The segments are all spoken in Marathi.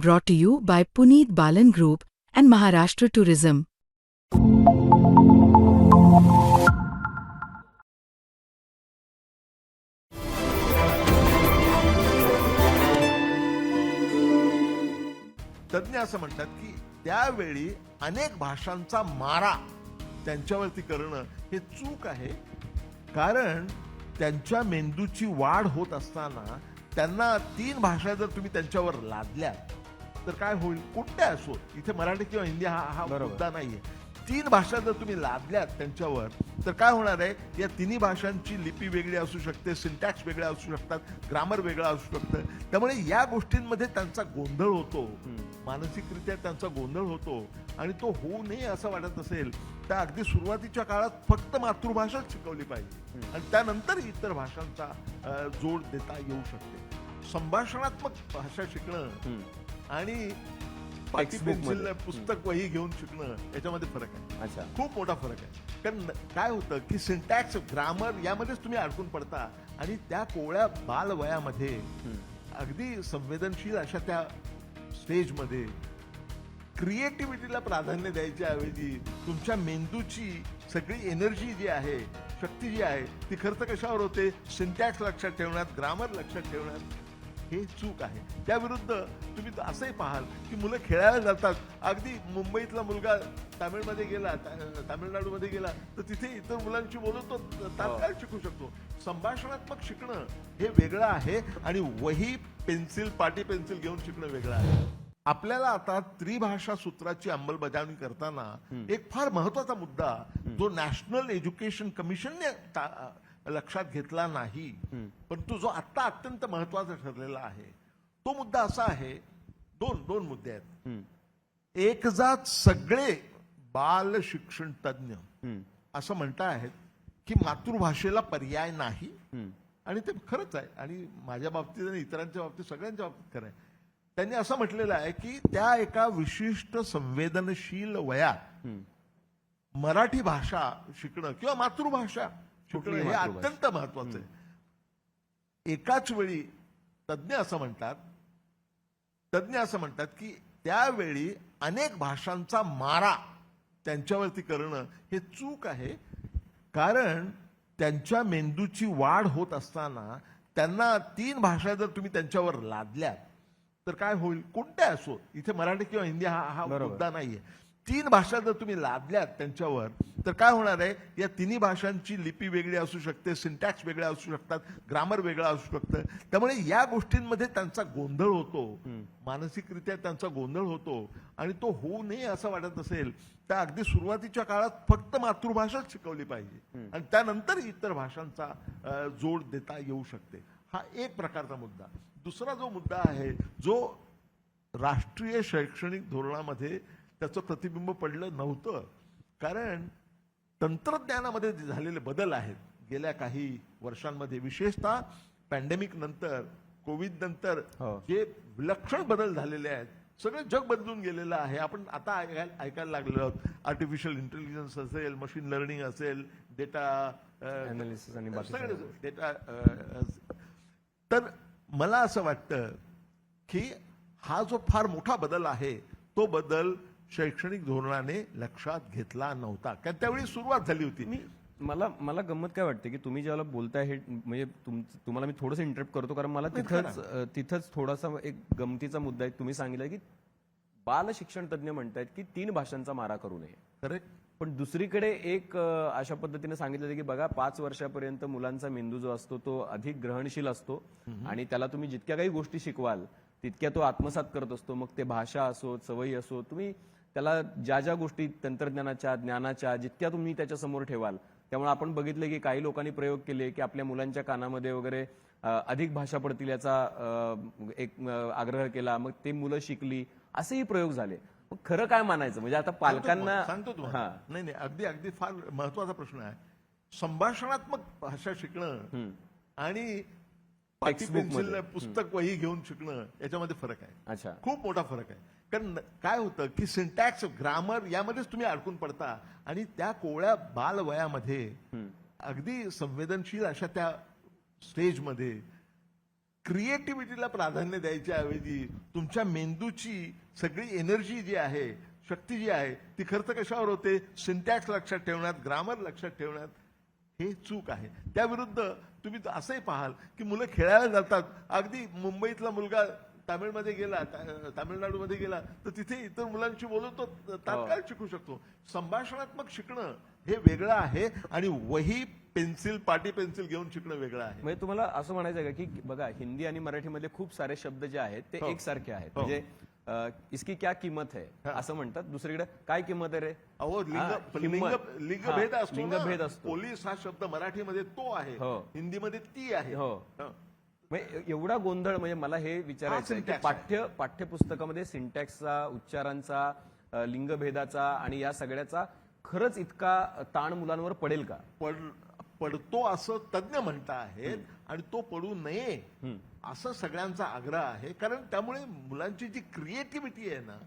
brought to you by Puneet Balan Group and Maharashtra Tourism. तज्ज्ञ असं म्हणतात की त्यावेळी अनेक भाषांचा मारा त्यांच्यावरती करणं हे चूक आहे कारण त्यांच्या मेंदूची वाढ होत असताना त्यांना तीन भाषा जर तुम्ही त्यांच्यावर लादल्या तर काय होईल? कुठल्या असो इथे मराठी किंवा हिंदी हा हा मुद्दा नाहीये. तीन भाषा जर तुम्ही लादल्यात त्यांच्यावर तर काय होणार आहे? या तिन्ही भाषांची लिपी वेगळी असू शकते सिंटॅक्स वेगळ्या असू शकतात ग्रामर वेगळं असू शकतं. त्यामुळे या गोष्टींमध्ये त्यांचा गोंधळ होतो. मानसिकरित्या त्यांचा गोंधळ होतो. आणि तो होऊ नये असं वाटत असेल तर अगदी सुरुवातीच्या काळात फक्त मातृभाषाच शिकवली पाहिजे. आणि त्यानंतर इतर भाषांचा जोड देता येऊ शकते. संभाषणात्मक भाषा शिकणं आणि पाटी Textbook मध्ये. पेन्सिल पुस्तक वही घेऊन शिकणं याच्यामध्ये फरक आहे. अच्छा. खूप मोठा फरक आहे. कारण काय होतं की सिंटॅक्स ग्रामर यामध्येच तुम्ही अडकून पडता आणि त्या कोवळ्या बालवयामध्ये अगदी संवेदनशील अशा त्या स्टेजमध्ये क्रिएटिव्हिटीला प्राधान्य द्यायच्या ऐवजी तुमच्या मेंदूची सगळी एनर्जी जी आहे शक्ती जी आहे ती खर्च कशावर होते? सिंटॅक्स लक्षात ठेवण्यात ग्रामर लक्षात ठेवण्यात. हे चूक आहे. त्याविरुद्ध तुम्ही असंही पाहाल की मुलं खेळायला जातात. अगदी मुंबईतला मुलगा तामिळमध्ये गेला तामिळनाडूमध्ये गेला तर तिथे इतर मुलांशी बोलत तो तात्काळ शिकू शकतो. संभाषणात्मक शिकणं हे वेगळं आहे आणि वही पेन्सिल पाटी पेन्सिल घेऊन शिकणं वेगळं आहे. आपल्याला आता त्रिभाषा सूत्राची अंमलबजावणी करताना एक फार महत्त्वाचा मुद्दा जो नॅशनल एज्युकेशन कमिशनने लक्षात घेतला नाही. परंतु जो आता अत्यंत महत्त्वाचा ठरलेला आहे तो मुद्दा असा आहे दोन दोन मुद्दे आहेत. एक जात सगळे बाल शिक्षण तज्ञ असं म्हणता आहेत की मातृभाषेला पर्याय नाही. आणि ते खरंच आहे. आणि माझ्या बाबतीत आणि इतरांच्या बाबतीत सगळ्यांच्या बाबतीत खरं आहे. त्यांनी असं म्हटलेलं आहे की त्या एका विशिष्ट संवेदनशील वयात मराठी भाषा शिकणं किंवा मातृभाषा शिकणं हे. अत्यंत महत्वाचं आहे. एकाच वेळी तज्ज्ञ असं म्हणतात तज्ज्ञ असं म्हणतात की त्यावेळी अनेक भाषांचा मारा त्यांच्यावरती करणं हे चूक आहे. कारण त्यांच्या मेंदूची वाढ होत असताना त्यांना तीन भाषा जर तुम्ही त्यांच्यावर लादल्या तर काय होईल? कोणत्या असो? इथे मराठी किंवा हिंदी हा हा मुद्दा नाहीये. तीन भाषा जर तुम्ही लादल्यात त्यांच्यावर तर काय होणार आहे? या तिन्ही भाषांची लिपी वेगळी असू शकते सिंटॅक्स वेगळ्या असू शकतात ग्रामर वेगळं असू शकतं. त्यामुळे या गोष्टींमध्ये त्यांचा गोंधळ होतो. मानसिकरित्या त्यांचा गोंधळ होतो. आणि तो होऊ नये असं वाटत असेल तर अगदी सुरुवातीच्या काळात फक्त मातृभाषाच शिकवली पाहिजे. आणि त्यानंतर इतर भाषांचा जोड देता येऊ शकते. हा एक प्रकारचा मुद्दा. दुसरा जो मुद्दा आहे जो राष्ट्रीय शैक्षणिक धोरणामध्ये त्याचं प्रतिबिंब पडलं नव्हतं कारण तंत्रज्ञानामध्ये जे झालेले बदल आहेत गेल्या काही वर्षांमध्ये विशेषतः पॅन्डेमिक नंतर कोविड नंतर हो. जे विलक्षण बदल झालेले आहेत सगळे जग बदलून गेलेलं आहे आपण आता ऐकायला लागलेलो आहोत आर्टिफिशियल इंटेलिजन्स असेल मशीन लर्निंग असेल डेटा सगळं. डेटा तर मला असं वाटतं की हा जो फार मोठा बदल आहे तो बदल शैक्षणिक धोरणाने लक्षात घेतला नव्हता. कारण त्यावेळी सुरुवात झाली होती मी मला मला गंमत काय वाटते की तुम्ही ज्याला बोलताय हे म्हणजे तुम- तुम्हाला मी थोडंसं इंटरप्ट करतो कारण मला तिथंच तिथंच थोडासा एक गमतीचा मुद्दा आहे. तुम्ही सांगितलं की बाल शिक्षण तज्ज्ञ म्हणतायत की तीन भाषांचा मारा करू नये. करेक्ट पण दुसरीकडे एक अशा पद्धतीने सांगितलं की बघा पाच वर्षापर्यंत मुलांचा मेंदू जो असतो तो अधिक ग्रहणशील असतो आणि त्याला तुम्ही जितक्या काही गोष्टी शिकवाल तितक्या तो आत्मसात करत असतो. मग ते भाषा असो सवयी असो तुम्ही त्याला ज्या ज्या गोष्टी तंत्रज्ञानाच्या ज्ञानाच्या जितक्या तुम्ही त्याच्यासमोर ठेवाल त्यामुळे आपण बघितलं की काही लोकांनी प्रयोग केले की आपल्या मुलांच्या कानामध्ये वगैरे अधिक भाषा पडतील याचा एक आग्रह केला मग ते मुलं शिकली असेही प्रयोग झाले. मग खरं काय मानायचं? म्हणजे आता पालकांना सांगतो हा. नाही नाही अगदी अगदी फार महत्त्वाचा प्रश्न आहे. संभाषणात्मक भाषा शिकणं आणि. पुस्तक वही घेऊन शिकणं याच्यामध्ये फरक आहे. अच्छा. खूप मोठा फरक आहे. कारण काय होतं की सिंटॅक्स ग्रामर यामध्येच तुम्ही अडकून पडता आणि त्या कोवळ्या बालवयामध्ये अगदी संवेदनशील अशा त्या स्टेजमध्ये क्रिएटिव्हिटीला प्राधान्य द्यायच्या ऐवजी तुमच्या मेंदूची सगळी एनर्जी जी आहे शक्ती जी आहे ती खर्च कशावर होते? सिंटॅक्स लक्षात ठेवण्यात ग्रामर लक्षात ठेवण्यात हे चूक आहे. त्याविरुद्ध तुम्ही असंही पाहाल की मुलं खेळायला जातात. अगदी मुंबईतला मुलगा तामिळमध्ये गेला तामिळनाडूमध्ये गेला तर तिथे इतर मुलांशी बोलून तो तात्काळ शिकू शकतो संभाषणात्मक शिकणं हे वेगळं आहे आणि वही पेन्सिल पाटी पेन्सिल घेऊन शिकणं वेगळं आहे म्हणजे तुम्हाला असं म्हणायचं आहे का की बघा हिंदी आणि मराठीमध्ये खूप सारे शब्द जे आहेत ते हो. एकसारखे आहेत हो. म्हणजे इसकी क्या किंमत है हा. असं म्हणतात दुसरीकडे काय किंमत आहे रे अहो हा, लिंग. लिंग लिंगभेद हा, असतो. असतो. पोलीस हा शब्द मराठीमध्ये तो आहे हो. हिंदीमध्ये ती आहे हो. हं. एवढा गोंधळ म्हणजे मला हे विचारायचं आहे की पाठ्य पाठ्यपुस्तकामध्ये सिंटॅक्सचा उच्चारांचा लिंगभेदाचा आणि या सगळ्याचा खरंच इतका ताण मुलांवर पडेल का? पड पडतो असं तज्ञ म्हणता आहेत आणि तो पडू नये असं सगळ्यांचा आग्रह आहे. कारण त्यामुळे मुलांची जी क्रिएटिव्हिटी आहे ना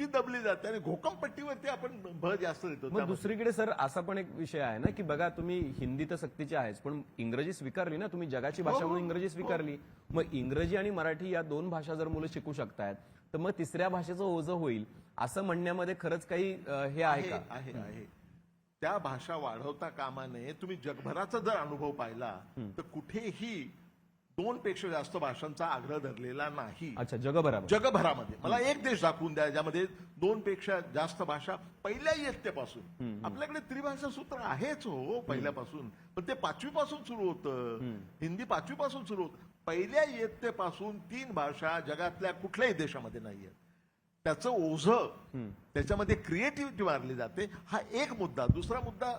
ती दबली जाते आणि घोकमपट्टीवरती आपण भर जास्त देतो. मग. दुसरीकडे सर असा पण एक विषय आहे ना की बघा तुम्ही हिंदी तर सक्तीची आहेच पण इंग्रजी स्वीकारली ना तुम्ही जगाची भाषा हो, म्हणून इंग्रजी स्वीकारली मग इंग्रजी आणि मराठी या दोन भाषा जर मुलं शिकू शकतायत तर मग तिसऱ्या भाषेचं ओझं होईल असं म्हणण्यामध्ये खरंच काही अं, हे आहे आहे का? आहे आहे. त्या भाषा वाढवता कामा नये. तुम्ही जगभराचा जर अनुभव पाहिला तर कुठेही दोन पेक्षा जास्त भाषांचा आग्रह धरलेला नाही. अच्छा जगभरामध्ये. जगभरामध्ये. मला एक देश दाखवून द्या ज्यामध्ये दोन पेक्षा जास्त भाषा पहिल्या इयत्तेपासून. आपल्याकडे त्रिभाषा सूत्र आहेच हो पहिल्यापासून. पण ते पाचवी पासून सुरू होतं. हिंदी पाचवी पासून सुरू होतं. पहिल्या इयत्तेपासून तीन भाषा जगातल्या कुठल्याही देशामध्ये नाहीयेत. त्याचं ओझ त्याच्यामध्ये क्रिएटिव्हिटी मारली जाते. हा एक मुद्दा. दुसरा मुद्दा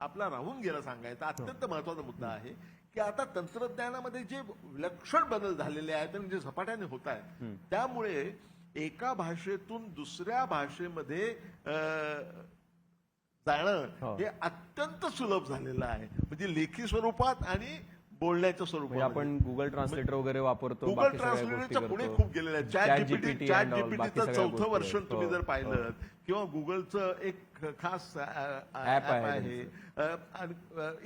आपला राहून गेला सांगायचा. अत्यंत महत्त्वाचा मुद्दा आहे की आता तंत्रज्ञानामध्ये जे विलक्षण बदल झालेले आहेत आणि जे झपाट्याने होत आहेत त्यामुळे एका भाषेतून दुसऱ्या भाषेमध्ये अं, जाणं हो. हे अत्यंत सुलभ झालेलं आहे. म्हणजे लेखी स्वरूपात आणि बोलण्याच्या म्हणजे स्वरूपात आपण गुगल ट्रान्सलेटर वगैरे वापरतो गुगल ट्रान्सलेटरच्या पुढे. खूप गेलेलं आहे चॅट जीपीटी चॅट जीपीटीचं चौथं गोष्टी. वर्ष आहेत. तुम्ही हो, जर. पाहिलं किंवा गुगलचं एक खास ऍप आहे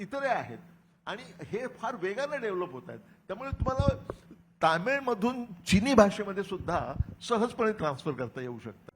इतरही आहेत. आणि हे फार वेगाने डेव्हलप होत आहेत. त्यामुळे तुम्हाला तामिळमधून चिनी भाषेमध्ये सुद्धा सहजपणे ट्रान्सफर करता येऊ शकतं.